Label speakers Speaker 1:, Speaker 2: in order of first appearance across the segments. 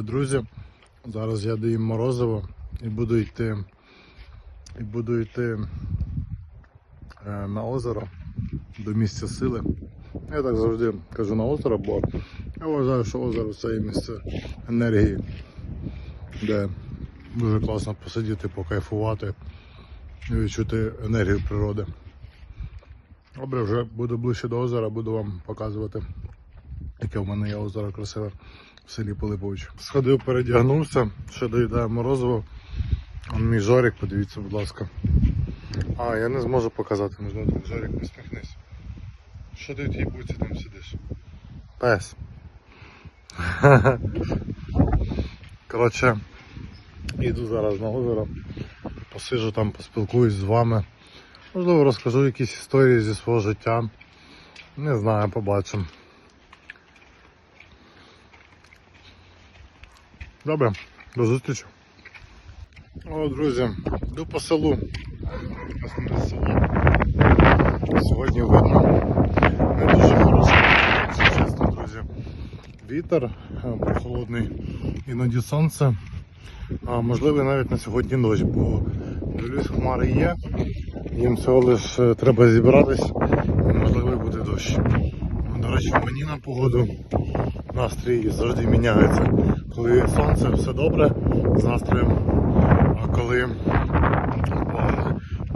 Speaker 1: Друзі, зараз я доїм морозиво і буду йти і буду йти е, на озеро до місця сили. Я так завжди кажу на озеро, бо я вважаю, що озеро це є місце енергії, де дуже класно посидіти, покайфувати і відчути енергію природи. Добре, вже буду ближче до озера, буду вам показувати, яке в мене є озеро красиве в селі Пилипович. Сходив, передягнувся, ще доїдаю морозиво. Мій Жорик, подивіться, будь ласка. А, я не зможу показати, можливо, так Жорик, посміхнись. Що ти в тій буці там сидиш? Пес. Коротше, іду зараз на озеро, посижу там, поспілкуюсь з вами. Можливо, розкажу якісь історії зі свого життя. Не знаю, побачимо. Добре, до зустрічі. О, друзі, йду по селу. Сьогодні видно не дуже хороше, якщо чесно, друзі. Вітер е, прохолодний, іноді сонце. А можливо навіть на сьогодні дощ, бо дивлюсь, хмари є. Їм всього лише треба зібратись можливо буде дощ. До речі, мені на погоду настрій завжди міняється. Коли сонце, все добре з настроєм, а коли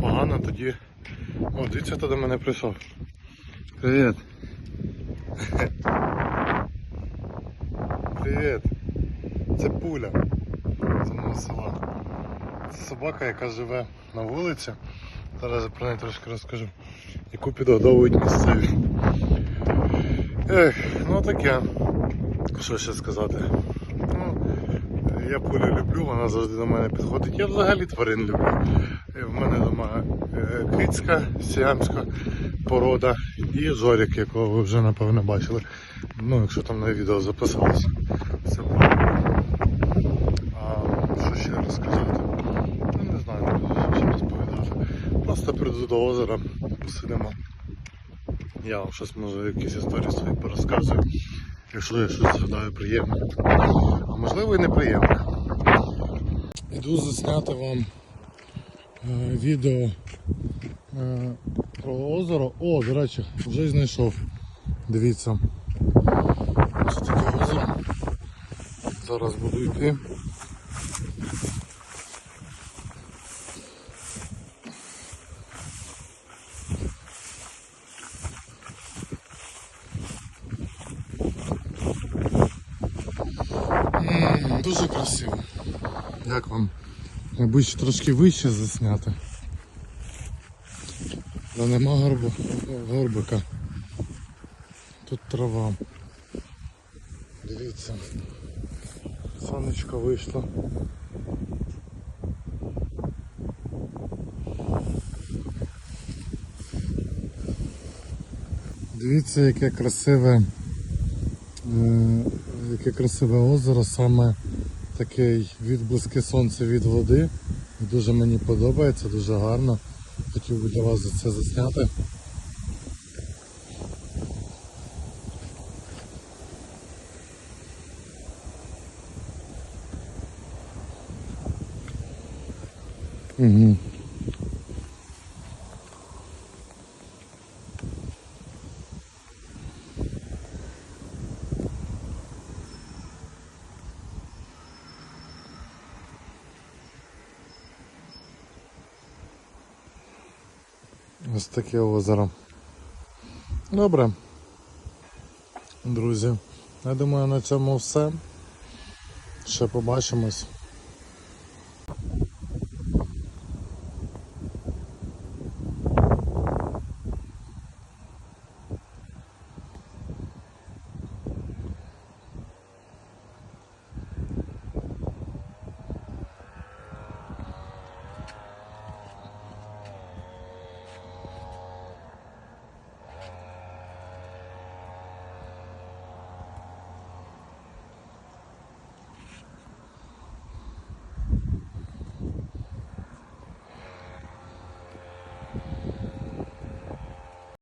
Speaker 1: погано, тоді. О, дивіться, хто до мене прийшов. Привіт. Привіт. Це пуля з мого села. Це собака, яка живе на вулиці. Зараз я про неї трошки розкажу. Яку підгодовують місцеві. Ех, ну таке. Що ще сказати? Ну, я пулю люблю, вона завжди до мене підходить. Я взагалі тварин люблю. Е, В мене вдома е, кицька, сіамська порода і жорік, якого ви вже напевно бачили. Ну, якщо там на відео записалося. Все правильно. А що ще розказати? Ну не знаю, що розповідати. Просто прийду до озера, посидимо. Я вам щось може якісь історії свої порозказую. Якщо я щось згадаю приємне. А можливо і неприємне. Іду засняти вам е, відео е, про озеро. О, до речі, вже знайшов. Дивіться. Це таке озеро. Зараз буду йти. Дуже красиво. Як вам? Мабуть, трошки вище засняти. Але нема горбу, горбика. Тут трава. Дивіться. Сонечко вийшло. Дивіться, яке красиве, е, яке красиве озеро, саме такий відблиски сонця від води. Дуже мені подобається, дуже гарно. Хотів би для вас за це засняти. Угу. Ось таке озеро. Добре. Друзі, я думаю на цьому все. Ще побачимось.